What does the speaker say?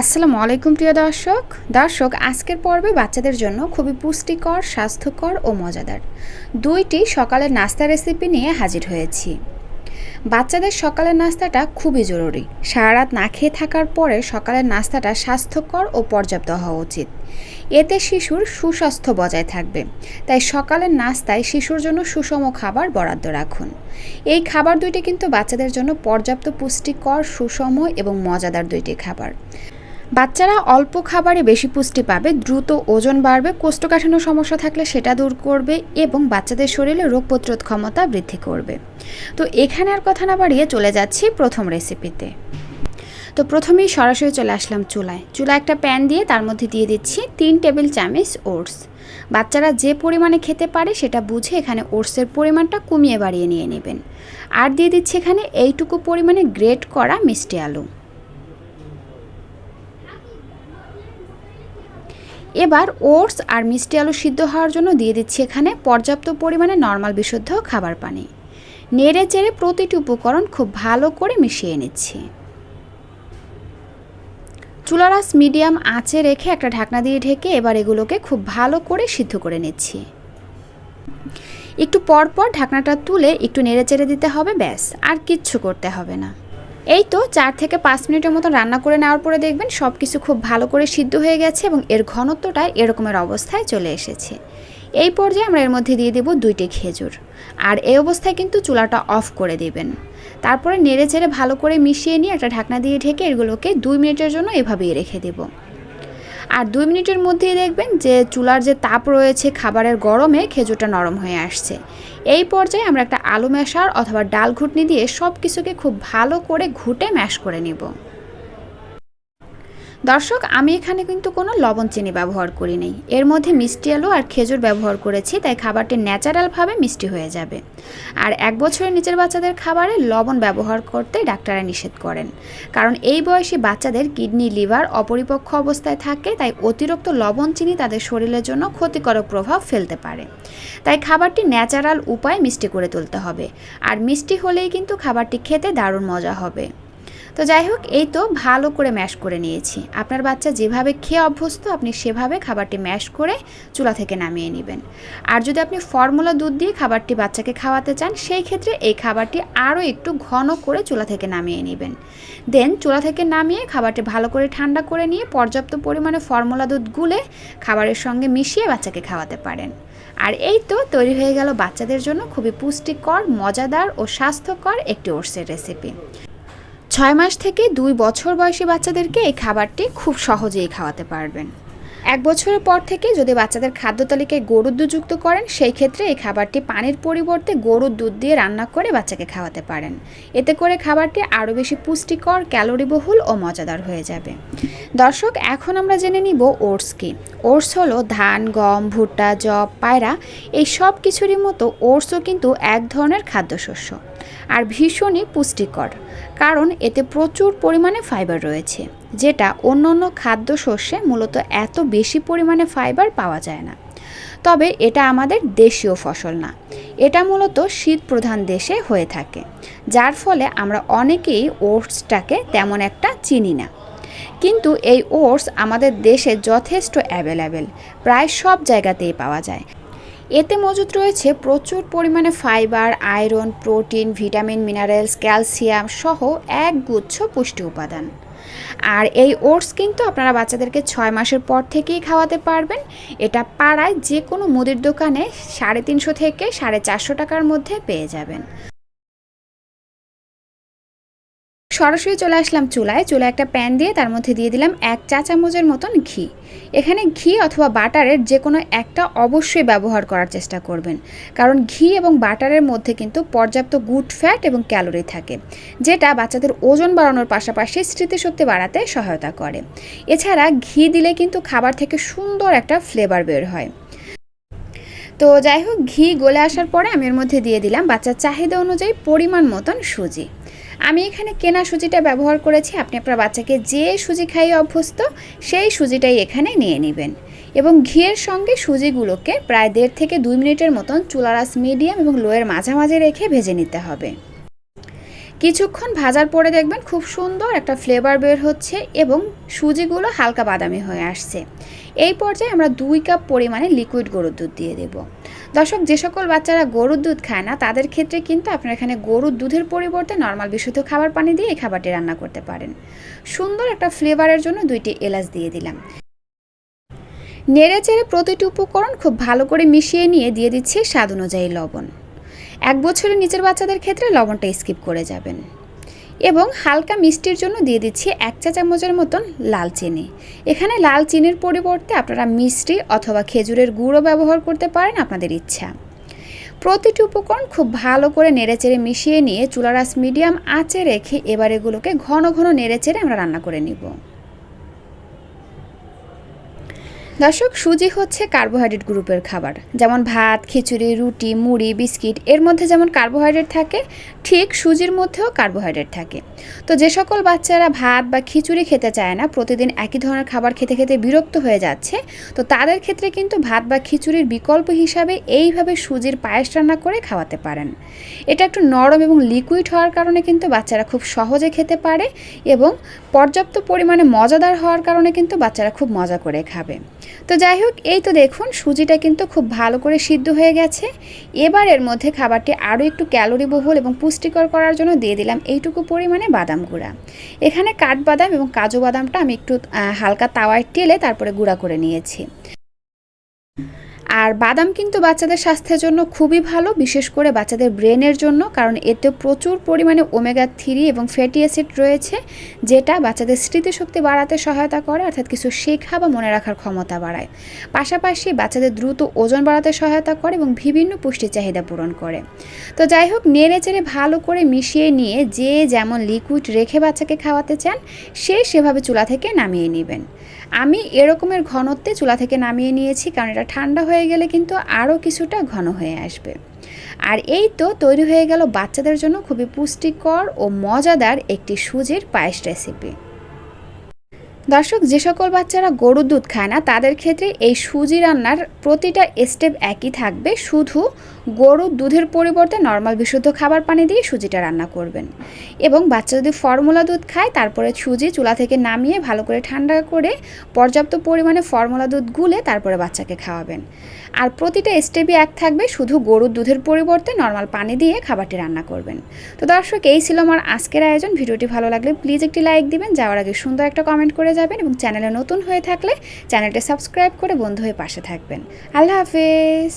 আসসালামু আলাইকুম প্রিয় দর্শক। দর্শক, আজকের পর্বে বাচ্চাদের জন্য খুবই পুষ্টিকর, স্বাস্থ্যকর ও মজাদার দুইটি সকালের নাস্তা রেসিপি নিয়ে হাজির হয়েছি। বাচ্চাদের সকালের নাস্তাটা খুবই জরুরি। সারা রাত না খেয়ে থাকার পরে সকালের নাস্তাটা স্বাস্থ্যকর ও পর্যাপ্ত হওয়া উচিত। এতে শিশুর সুস্বাস্থ্য বজায় থাকবে। তাই সকালের নাস্তায় শিশুর জন্য সুষম খাবার বরাদ্দ রাখুন। এই খাবার দুইটি কিন্তু বাচ্চাদের জন্য পর্যাপ্ত পুষ্টিকর, সুষম এবং মজাদার দুইটি খাবার। বাচ্চারা অল্প খাবারে বেশি পুষ্টি পাবে, দ্রুত ওজন বাড়বে, কোষ্ঠকাঠিন্য সমস্যা থাকলে সেটা দূর করবে এবং বাচ্চাদের শরীরে রোগ প্রতিরোধ ক্ষমতা বৃদ্ধি করবে। তো এখানে আর কথা না বাড়িয়ে চলে যাচ্ছি প্রথম রেসিপিতে তো প্রথমেই সরাসরি চলে আসলাম চুলায়। চুলা একটা প্যান দিয়ে তার মধ্যে দিয়ে দিচ্ছি তিন টেবিল চামচ ওটস। বাচ্চারা যে পরিমাণে খেতে পারে সেটা বুঝে এখানে ওটসের পরিমাণটা কমিয়ে বাড়িয়ে নিয়ে নেবেন। আর দিয়ে দিচ্ছি এখানে এইটুকু পরিমাণে গ্রেট করা মিষ্টি আলু। এবার ওটস আর মিষ্টি আলু সিদ্ধ হওয়ার জন্য দিয়ে দিচ্ছি এখানে পর্যাপ্ত পরিমাণে নর্মাল বিশুদ্ধ খাবার পানি। নেড়ে চেড়ে প্রতিটি উপকরণ খুব ভালো করে মিশিয়ে নিচ্ছি। চুলারাস মিডিয়াম আঁচে রেখে একটা ঢাকনা দিয়ে ঢেকে এবার এগুলোকে খুব ভালো করে সিদ্ধ করে নিচ্ছি। একটু পর পর ঢাকনাটা তুলে একটু নেড়ে চেড়ে দিতে হবে, ব্যাস, আর কিচ্ছু করতে হবে না। এই তো চার থেকে পাঁচ মিনিটের মতো রান্না করে নেওয়ার পরে দেখবেন সব কিছু খুব ভালো করে সিদ্ধ হয়ে গেছে এবং এর ঘনত্বটা এরকমের অবস্থায় চলে এসেছে। এই পর্যায়ে আমরা এর মধ্যে দিয়ে দেব দুইটি খেজুর। আর এই অবস্থায় কিন্তু চুলাটা অফ করে দেবেন। তারপরে নেড়ে চেড়ে ভালো করে মিশিয়ে নিয়ে একটা ঢাকনা দিয়ে ঢেকে এগুলোকে দুই মিনিটের জন্য এভাবেই রেখে দেবো। আর দুই মিনিটের মধ্যেই দেখবেন যে চুলার যে তাপ রয়েছে খাবারের গরমে খেজুরটা নরম হয়ে আসছে। এই পর্যায়ে আমরা একটা আলু মেশার অথবা ডাল ঘুটনি দিয়ে সব কিছুকে খুব ভালো করে ঘুটে ম্যাশ করে নেব। দর্শক, আমি এখানে কিন্তু কোনো লবণ চিনি ব্যবহার করি নেই। এর মধ্যে মিষ্টি আলু আর খেজুর ব্যবহার করেছি, তাই খাবারটি ন্যাচারালভাবে মিষ্টি হয়ে যাবে। আর এক বছরের নিচের বাচ্চাদের খাবারে লবণ ব্যবহার করতে ডাক্তাররা নিষেধ করেন। কারণ এই বয়সী বাচ্চাদের কিডনি, লিভার অপরিপক্ষ অবস্থায় থাকে, তাই অতিরিক্ত লবণ চিনি তাদের শরীরের জন্য ক্ষতিকারক প্রভাব ফেলতে পারে। তাই খাবারটি ন্যাচারাল উপায় মিষ্টি করে তুলতে হবে। আর মিষ্টি হলেই কিন্তু খাবারটি খেতে দারুণ মজা হবে। তো যাই হোক এই তো ভালো করে ম্যাশ করে নিয়েছি। আপনার বাচ্চা যেভাবে খেয়ে অভ্যস্ত, আপনি সেভাবে খাবারটি ম্যাশ করে চুলা থেকে নামিয়ে নেবেন। আর যদি আপনি ফর্মুলা দুধ দিয়ে খাবারটি বাচ্চাকে খাওয়াতে চান, সেই ক্ষেত্রে এই খাবারটি আরও একটু ঘন করে চুলা থেকে নামিয়ে নেবেন। দেন চুলা থেকে নামিয়ে খাবারটি ভালো করে ঠান্ডা করে নিয়ে পর্যাপ্ত পরিমাণে ফর্মুলা দুধ গুলে খাবারের সঙ্গে মিশিয়ে বাচ্চাকে খাওয়াতে পারেন। আর এই তো তৈরি হয়ে গেল বাচ্চাদের জন্য খুবই পুষ্টিকর, মজাদার ও স্বাস্থ্যকর একটি ওটসের রেসিপি ছয় মাস থেকে দুই বছর বয়সী বাচ্চাদেরকে এই খাবারটি খুব সহজেই খাওয়াতে পারবেন। এক বছরের পর থেকে যদি বাচ্চাদের খাদ্য তালিকায় গরুর দুধ যুক্ত করেন, সেই ক্ষেত্রে এই খাবারটি পানির পরিবর্তে গরুর দুধ দিয়ে রান্না করে বাচ্চাকে খাওয়াতে পারেন। এতে করে খাবারটি আরও বেশি পুষ্টিকর, ক্যালোরিবহুল ও মজাদার হয়ে যাবে। দর্শক, এখন আমরা জেনে নিব ওটস কি। ওটস হলো ধান, গম, ভুট্টা জব পায়রা, এই সব কিছুরই মতো ওটসও কিন্তু এক ধরনের খাদ্যশস্য। আর ভীষণই পুষ্টিকর, কারণ এতে প্রচুর পরিমাণে ফাইবার রয়েছে, যেটা অন্য অন্য খাদ্যশস্যে মূলত এত বেশি পরিমাণে ফাইবার পাওয়া যায় না। তবে এটা আমাদের দেশীয় ফসল না, এটা মূলত শীত প্রধান দেশে হয়ে থাকে, যার ফলে আমরা অনেকেই ওটসটাকে তেমন একটা চিনি না। কিন্তু এই ওটস আমাদের দেশে যথেষ্ট অ্যাভেলেবেল প্রায় সব জায়গাতেই পাওয়া যায় এতে মজুদ রয়েছে প্রচুর পরিমাণে fibre, iron, protein, vitamin, minerals, calcium সহ এক গুচ্ছ পুষ্টি উপাদান। আর এই ওটস কিন্তু আপনারা বাচ্চাদেরকে ছয় মাসের পর থেকেই খাওয়াতে পারবেন। এটা পাড়ায় যে কোনো মুদির দোকানে সাড়ে তিনশো থেকে সাড়ে চারশো টাকার মধ্যে পেয়ে যাবেন। সরাসরি চলে আসলাম চুলায়। চুলায় একটা প্যান দিয়ে তার মধ্যে দিয়ে দিলাম এক চা চামচের মতন ঘি। এখানে ঘি অথবা বাটারের যে কোনো একটা অবশ্যই ব্যবহার করার চেষ্টা করবেন। কারণ ঘি এবং বাটারের মধ্যে কিন্তু পর্যাপ্ত গুড ফ্যাট এবং ক্যালোরি থাকে, যেটা বাচ্চাদের ওজন বাড়ানোর পাশাপাশি স্মৃতিশক্তি বাড়াতে সহায়তা করে। এছাড়া ঘি দিলে কিন্তু খাবার থেকে সুন্দর একটা ফ্লেভার বের হয়। তো যাই হোক, ঘি গলে আসার পরে আমি এর মধ্যে দিয়ে দিলাম বাচ্চার চাহিদা অনুযায়ী পরিমাণ মতন সুজি। আমি এখানে কেনা সুজিটা ব্যবহার করেছি, আপনি আপনার বাচ্চাকে যে সুজি খাইয়ে অভ্যস্ত, সেই সুজিটাই এখানে নিয়ে নেবেন। এবং ঘিয়ের সঙ্গে সুজিগুলোকে প্রায় দেড় থেকে দুই মিনিটের মতন চুলারাস মিডিয়াম এবং লোয়ের মাঝামাঝি রেখে ভেজে নিতে হবে। কিছুক্ষণ ভাজার পরে দেখবেন খুব সুন্দর একটা ফ্লেভার বের হচ্ছে এবং সুজিগুলো হালকা বাদামি হয়ে আসছে। এই পর্যায়ে আমরা দুই কাপ পরিমাণে লিকুইড গরুর দুধ দিয়ে দেব। দর্শক, যে সকল বাচ্চারা গরুর দুধ খায় না, তাদের ক্ষেত্রে কিন্তু আপনারা এখানে গরুর দুধের পরিবর্তে নর্মাল বিশুদ্ধ খাবার পানি দিয়ে এই খাবারটি রান্না করতে পারেন। সুন্দর একটা ফ্লেভারের জন্য দুইটি এলাচ দিয়ে দিলাম। নেড়ে চেড়ে প্রতিটি উপকরণ খুব ভালো করে মিশিয়ে নিয়ে দিয়ে দিচ্ছি স্বাদ অনুযায়ী লবণ। এক বছরের নিচের বাচ্চাদের ক্ষেত্রে লবণটা স্কিপ করে যাবেন। এবং হালকা মিষ্টির জন্য দিয়ে দিচ্ছি এক চা চামচের মতন লাল চিনি। এখানে লাল চিনির পরিবর্তে আপনারা মিষ্টি অথবা খেজুরের গুঁড়ো ব্যবহার করতে পারেন আপনাদের ইচ্ছা। প্রতিটি উপকরণ খুব ভালো করে নেড়েচেড়ে মিশিয়ে নিয়ে চুলারাস মিডিয়াম আঁচে রেখে এবার এগুলোকে ঘন ঘন নেড়েচেড়ে আমরা রান্না করে নিব। দর্শক, সুজি হচ্ছে কার্বোহাইড্রেট গ্রুপের খাবার। যেমন ভাত, খিচুড়ি, রুটি, মুড়ি, বিস্কিট, এর মধ্যে যেমন কার্বোহাইড্রেট থাকে, ঠিক সুজির মধ্যেও কার্বোহাইড্রেট থাকে। তো যে সকল বাচ্চারা ভাত বা খিচুড়ি খেতে চায় না, প্রতিদিন একই ধরনের খাবার খেতে খেতে বিরক্ত হয়ে যাচ্ছে। তো তাদের ক্ষেত্রে কিন্তু ভাত বা খিচুড়ির বিকল্প হিসাবে এইভাবে সুজির পায়েস রান্না করে খাওয়াতে পারেন। এটা একটু নরম এবং লিকুইড হওয়ার কারণে কিন্তু বাচ্চারা খুব সহজে খেতে পারে এবং পর্যাপ্ত পরিমাণে মজাদার হওয়ার কারণে কিন্তু বাচ্চারা খুব মজা করে খাবে। তো যাই হোক, এই তো দেখুন, সুজিটা কিন্তু খুব ভালো করে সিদ্ধ হয়ে গেছে। এবার এর মধ্যে খাবারটি আরও একটু ক্যালোরি বহুল এবং পুষ্টিকর করার জন্য দিয়ে দিলাম এইটুকু পরিমাণে বাদাম গুঁড়া। এখানে কাঠবাদাম এবং কাজু বাদামটা আমি একটু হালকা তাওয়ায় টেলে তারপরে গুঁড়া করে নিয়েছি। আর বাদাম কিন্তু বাচ্চাদের স্বাস্থ্যের জন্য খুবই ভালো, বিশেষ করে বাচ্চাদের ব্রেনের জন্য, কারণ এতে প্রচুর পরিমাণে ওমেগা থ্রি এবং ফ্যাটি অ্যাসিড রয়েছে, যেটা বাচ্চাদের স্মৃতিশক্তি বাড়াতে সহায়তা করে, অর্থাৎ কিছু শেখা বা মনে রাখার ক্ষমতা বাড়ায়। পাশাপাশি বাচ্চাদের দ্রুত ওজন বাড়াতে সহায়তা করে এবং বিভিন্ন পুষ্টি চাহিদা পূরণ করে। তো যাই হোক, নেড়ে চেড়ে ভালো করে মিশিয়ে নিয়ে যে যেমন লিকুইড রেখে বাচ্চাকে খাওয়াতে চান, সে সেভাবে চুলা থেকে নামিয়ে নেবেন। আমি এরকমের ঘনত্বে চুলা থেকে নামিয়ে নিয়েছি, কারণ এটা ঠান্ডা হয়ে গেলে কিন্তু আরও কিছুটা ঘন হয়ে আসবে। আর এই তো তৈরি হয়ে গেল বাচ্চাদের জন্য খুবই পুষ্টিকর ও মজাদার একটি সুজির পায়েস রেসিপি দর্শক, যে সকল বাচ্চারা গরুর দুধ খায় না, তাদের ক্ষেত্রে এই সুজি রান্নার প্রতিটা স্টেপ একই থাকবে। শুধু গরুর দুধের পরিবর্তে নর্মাল বিশুদ্ধ খাবার পানি দিয়ে সুজিটা রান্না করবেন। এবং বাচ্চা যদি ফর্মুলা দুধ খায়, তারপরে সুজি চুলা থেকে নামিয়ে ভালো করে ঠান্ডা করে পর্যাপ্ত পরিমাণে ফর্মুলা দুধ গুলে তারপরে বাচ্চাকে খাওয়াবেন। আর প্রতিটা স্টেপই এক থাকবে, শুধু গরুর দুধের পরিবর্তে নর্মাল পানি দিয়ে খাবারটি রান্না করবেন। তো দর্শক, এই ছিল আমার আজকের আয়োজন। ভিডিওটি ভালো লাগলে প্লিজ একটি লাইক দিবেন। যাওয়ার আগে সুন্দর একটা কমেন্ট করে যাবেন এবং চ্যানেলে নতুন হয়ে থাকলে চ্যানেলটা সাবস্ক্রাইব করে বন্ধু হয়ে পাশে থাকবেন। আল্লাহ হাফেজ।